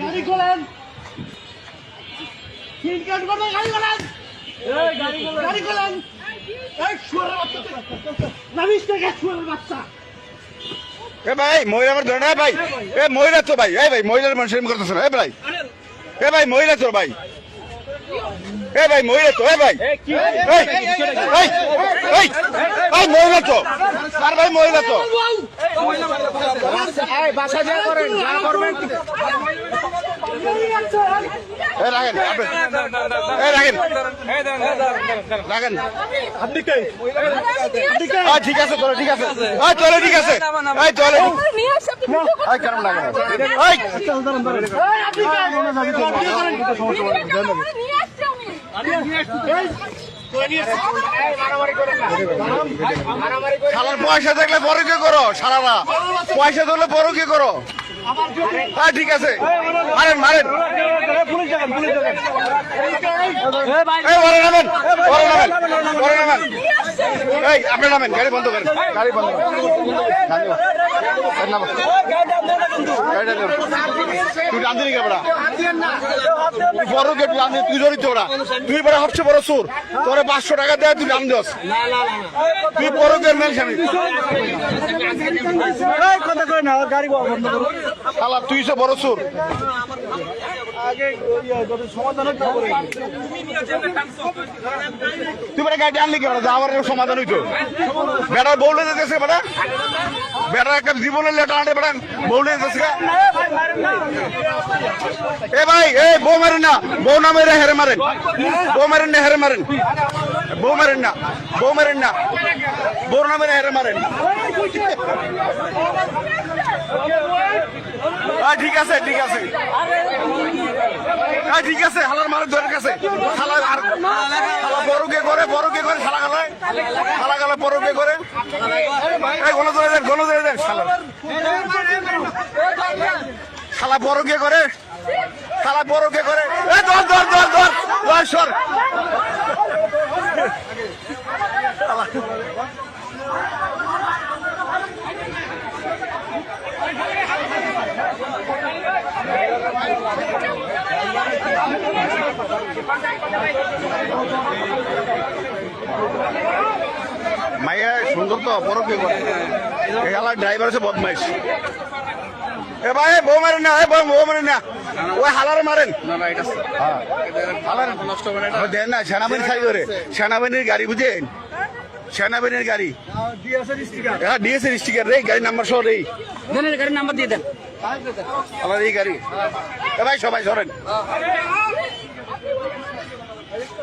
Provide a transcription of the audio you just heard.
গাড়ি খোলেন। সিট কাট করবেন গাড়ি খোলেন। গাড়ি খোলেন। এই ভাই মহিলা আমার ধরে না ভাই। এ মহিলা তো ভাই এ ভাই মহিলার মানুষ এরকম করতেছে না এ ভাই। এ ভাই মহিলা তো ভাই। এ ভাই মহিলা তো এ ভাই। এই, এই, এই, এই, এই, মহিলা তো। আর ভাই মহিলা তো। রাখেন রাখেন। ঠিক আছে চলো ঠিক আছে। চলো ঠিক আছে। চলে কেমন লাগে শালার পয়সা থাকলে বড় কি করো, শালারা? পয়সা থাকলে বড় কি করো? হ্যাঁ ঠিক আছে। মারেন মারেন। আপনি নামেন, গাড়ি বন্ধ করেন, গাড়ি বন্ধ করেন। গাড়ি তুই রান্ধি নি কেবড়া বড় তুই রান্ধি তুই ধরিত ওরা তুই বড় সবচেয়ে বড় সুর তোরে পাঁচশো টাকা দেয় তুই রান্ধ তুই বড় কে মেন স্বামী কথা কই না গাড়ি তুই সে বড় সুর হবে তুই বেটা গাড়ি আনলি কেন যাওয়ার সমাধান হইতো। বেটার বউলে যেতেছে বেটা বেটার একটা জীবনের লেটার আনে বেটা বউলে যেতেছে এ ভাই, এ বউ মারেন না। বউ না মেরে হেরে মারেন। বউ মারেন না, হেরে মারেন। বউ মারেন না, বউ মারেন না। বউ না হেরে মারেন। ঠিক আছে ঠিক আছে। ঠিক আছে, হালার মারের ধরে হালা আর হালা বড় কে করে বড় কে করে, শালা গালায় শালা গালা বড় কে করে গণ ধরে দেন গণ ধরে দেন শালা। শালা বড় কে করে। শালা বড় কে করে। এ ধর ধর ধর ধর। সর। মাইয়া সুন্দর তো বড় কে করে? এই ড্রাইভার আছে বদমাইশ। এ ভাই বউ মারেন না এ বউ বউ মারেন না। ওই হালার মারেন। হ্যাঁ। হালার নষ্ট করে দেন না সেনাবাহিনী সাই করে সেনাবাহিনীর গাড়ি বুঝেন? সেনাবাহিনীর গাড়ি। হ্যাঁ ডিএসএর স্টিকার রে গাড়ি নাম্বার সহ রে। গাড়ির নাম্বার দিয়ে দেন। আমার এই গাড়ি। এ ভাই সবাই সরেন।